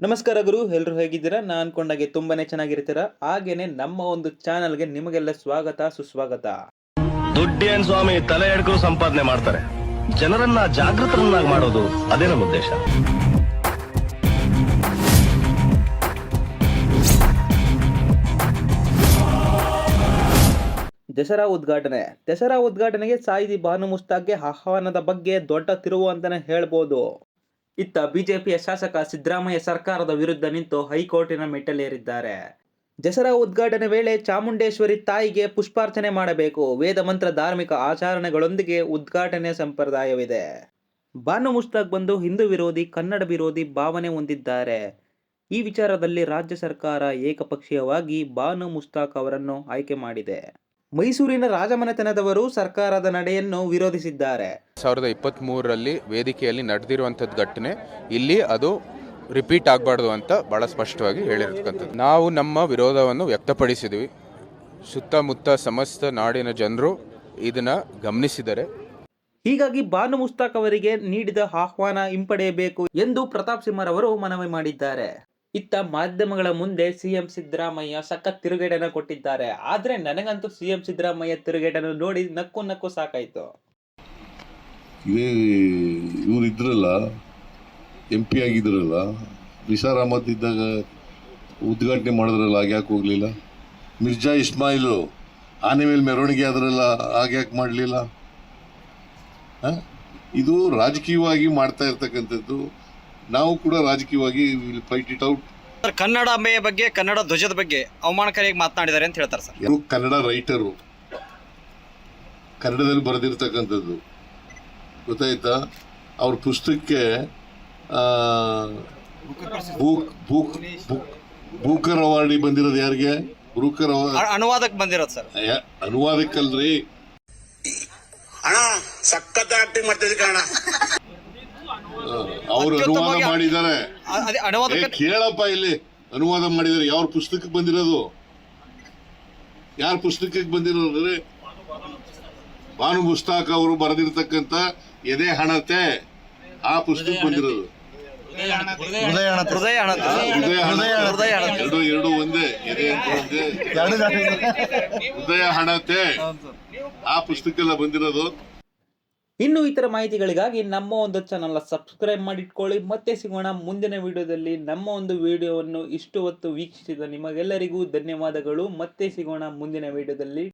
ನಮಸ್ಕಾರ ಗುರು ಎಲ್ಲರೂ ಹೇಗಿದ್ದೀರಾ? ನಾನು ಅನ್ಕೊಂಡಾಗೆ ತುಂಬಾನೇ ಚೆನ್ನಾಗಿರ್ತೀರಾ? ಹಾಗೇನೆ ನಮ್ಮ ಒಂದು ಚಾನಲ್ಗೆ ನಿಮಗೆಲ್ಲ ಸ್ವಾಗತ ಸುಸ್ವಾಗತ. ದುಡ್ಡೇನ್ ಸ್ವಾಮಿ ತಲೆ ಎಡ್ಕೊಂಡು ಸಂಪಾದನೆ ಮಾಡ್ತಾರೆ. ಜನರನ್ನ ಜಾಗೃತರನ್ನಾಗಿ ಮಾಡೋದು ಅದೇ ನಮ್ಮ ಉದ್ದೇಶ? ದಸರಾ ಉದ್ಘಾಟನೆ. ದಸರಾ ಉದ್ಘಾಟನೆಗೆ ಸಾಯಿದಿ ಬಾನು ಮುಸ್ತಾಕ್ಗೆ ಆಹ್ವಾನದ ಬಗ್ಗೆ ದೊಡ್ಡ ತಿರುವು ಅಂತಾನೆ ಹೇಳ್ಬೋದು. ಇತ್ತ ಬಿಜೆಪಿಯ ಶಾಸಕ ಸಿದ್ದರಾಮಯ್ಯ ಸರ್ಕಾರದ ವಿರುದ್ಧ ನಿಂತು ಹೈಕೋರ್ಟಿನ ಮೆಟ್ಟಲೇರಿದ್ದಾರೆ. ದಸರಾ ಉದ್ಘಾಟನೆ ವೇಳೆ ಚಾಮುಂಡೇಶ್ವರಿ ತಾಯಿಗೆ ಪುಷ್ಪಾರ್ಚನೆ ಮಾಡಬೇಕು. ವೇದ ಮಂತ್ರ ಧಾರ್ಮಿಕ ಆಚರಣೆಗಳೊಂದಿಗೆ ಉದ್ಘಾಟನೆ ಸಂಪ್ರದಾಯವಿದೆ. ಬಾನು ಮುಸ್ತಾಕ್ ಬಂದು ಹಿಂದೂ ವಿರೋಧಿ, ಕನ್ನಡ ವಿರೋಧಿ ಭಾವನೆ ಹೊಂದಿದ್ದಾರೆ. ಈ ವಿಚಾರದಲ್ಲಿ ರಾಜ್ಯ ಸರ್ಕಾರ ಏಕಪಕ್ಷೀಯವಾಗಿ ಬಾನು ಮುಸ್ತಾಕ್ ಅವರನ್ನು ಆಯ್ಕೆ ಮಾಡಿದೆ. ಮೈಸೂರಿನ ರಾಜಮನೆತನದವರು ಸರ್ಕಾರದ ನಡೆಯನ್ನು ವಿರೋಧಿಸಿದ್ದಾರೆ. ಸಾವಿರದ ಇಪ್ಪತ್ತ್ ಮೂರರಲ್ಲಿ ವೇದಿಕೆಯಲ್ಲಿ ನಡೆದಿರುವಂಥದ್ದು ಘಟನೆ ಇಲ್ಲಿ ಅದು ರಿಪೀಟ್ ಆಗಬಾರ್ದು ಅಂತ ಭಾಳ ಸ್ಪಷ್ಟವಾಗಿ ಹೇಳಿರ್ತಕ್ಕಂಥದ್ದು. ನಾವು ನಮ್ಮ ವಿರೋಧವನ್ನು ವ್ಯಕ್ತಪಡಿಸಿದ್ವಿ. ಸುತ್ತಮುತ್ತ ಸಮಸ್ತ ನಾಡಿನ ಜನರು ಇದನ್ನು ಗಮನಿಸಿದರೆ. ಹೀಗಾಗಿ ಬಾನು ಮುಸ್ತಾಕ್ ಅವರಿಗೆ ನೀಡಿದ ಆಹ್ವಾನ ಹಿಂಪಡೆಯಬೇಕು ಎಂದು ಪ್ರತಾಪ್ ಸಿಂಹರವರು ಮನವಿ ಮಾಡಿದ್ದಾರೆ. ಇತ್ತ ಮಾಧ್ಯಮಗಳ ಮುಂದೆ ಸಿಎಂ ಸಿದ್ದರಾಮಯ್ಯ ಸಖತ್ ತಿರುಗೇಟನ ಕೊಟ್ಟಿದ್ದಾರೆ. ಆದ್ರೆ ನನಗಂತೂ ಸಿಎಂ ಸಿದ್ದರಾಮಯ್ಯ ತಿರುಗೇಟನ್ನು ನೋಡಿ ನಕ್ಕು ನಕ್ಕು ಸಾಕಾಯ್ತು. ಇದೇ ಇವ್ರು ಇದ್ರಲ್ಲ, ಎಂ ಪಿ ಆಗಿದ್ರಲ್ಲ, ನಿಸಾರ್ ಅಹಮದ್ ಇದ್ದಾಗ ಉದ್ಘಾಟನೆ ಮಾಡಿದ್ರಲ್ಲ ಯಾಕೆ ಹೋಗಲಿಲ್ಲ? ಮಿರ್ಜಾ ಇಸ್ಮಾಯಿಲು ಆನೆ ಮೇಲೆ ಮೆರವಣಿಗೆ ಆದ್ರಲ್ಲ ಯಾಕೆ ಮಾಡಲಿಲ್ಲ? ಇದು ರಾಜಕೀಯವಾಗಿ ಮಾಡ್ತಾ ಇರ್ತಕ್ಕಂಥದ್ದು ನಾವು ಕೂಡ ರಾಜಕೀಯವಾಗಿ will fight it out sir ಅಮ್ಮೆಯ ಬಗ್ಗೆ ಕನ್ನಡ ಧ್ವಜದ ಬಗ್ಗೆ ಅವಮಾನಕಾರಿಯಾಗಿ ಮಾತನಾಡಿದ್ದಾರೆ ಅಂತ ಹೇಳ್ತಾರೆ ಸರ್ ಇವರು ಕನ್ನಡ ರೈಟರು ಕನ್ನಡದಲ್ಲಿ ಬರೆದಿರ್ತಕ್ಕಂಥದ್ದು. ಗೊತ್ತಾಯ್ತಾ? ಅವ್ರ ಪುಸ್ತಕಕ್ಕೆ ಆ, ಬೂಕ್ ಬೂಕ್ ಬುಕ್ ಬೂಕರ್ ಅವಾರ್ಡಿ ಬಂದಿರೋದು ಯಾರಿಗೆ? ಬ್ರೂಕರ್ ಅವಾರ್ಡ್ ಅನುವಾದಕ್ಕೆ ಬಂದಿರೋದು ಸರ್ ಅನುವಾದಕ್ಕಲ್ರಿ. ಅಣ್ಣ ಸಖತ್ ಆಕ್ಟಿಂಗ್ ಮಾಡ್ತಿದ್ದೆ ಕಣ ಅವ್ರು ಅನುವಾದ ಮಾಡಿದ್ದಾರೆ. ಕೇಳಪ್ಪ ಇಲ್ಲಿ. ಅನುವಾದ ಮಾಡಿದ್ದಾರೆ. ಯಾವ ಪುಸ್ತಕಕ್ಕೆ ಬಂದಿರೋದು? ಯಾರ ಪುಸ್ತಕಕ್ಕೆ ಬಂದಿರೋದ್ರೆ? ಭಾನು ಮುಸ್ತಾಕ್ ಅವರು ಬರೆದಿರ್ತಕ್ಕಂಥ ಎದೆ ಹಣತೆ ಆ ಪುಸ್ತಕ ಬಂದಿರೋದು. ಹೃದಯ ಹಣ ಹೃದಯ ಹಣ ಹೃದಯ ಎರಡು ಎರಡು ಒಂದೇ. ಎದೆ ಅಂತ ಒಂದೇ. ಹೃದಯ ಹಣತೆ. ಆ ಪುಸ್ತಕ ಎಲ್ಲ ಬಂದಿರೋದು. ಇನ್ನು ಇತರ ಮಾಹಿತಿಗಳಿಗಾಗಿ ನಮ್ಮ ಒಂದು ಚಾನಲ್ನ ಸಬ್ಸ್ಕ್ರೈಬ್ ಮಾಡಿಟ್ಕೊಳ್ಳಿ. ಮತ್ತೆ ಸಿಗೋಣ ಮುಂದಿನ ವಿಡಿಯೋದಲ್ಲಿ. ನಮ್ಮ ಒಂದು ವಿಡಿಯೋವನ್ನು ಇಷ್ಟು ಹೊತ್ತು ವೀಕ್ಷಿಸಿದ ನಿಮಗೆಲ್ಲರಿಗೂ ಧನ್ಯವಾದಗಳು. ಮತ್ತೆ ಸಿಗೋಣ ಮುಂದಿನ ವಿಡಿಯೋದಲ್ಲಿ.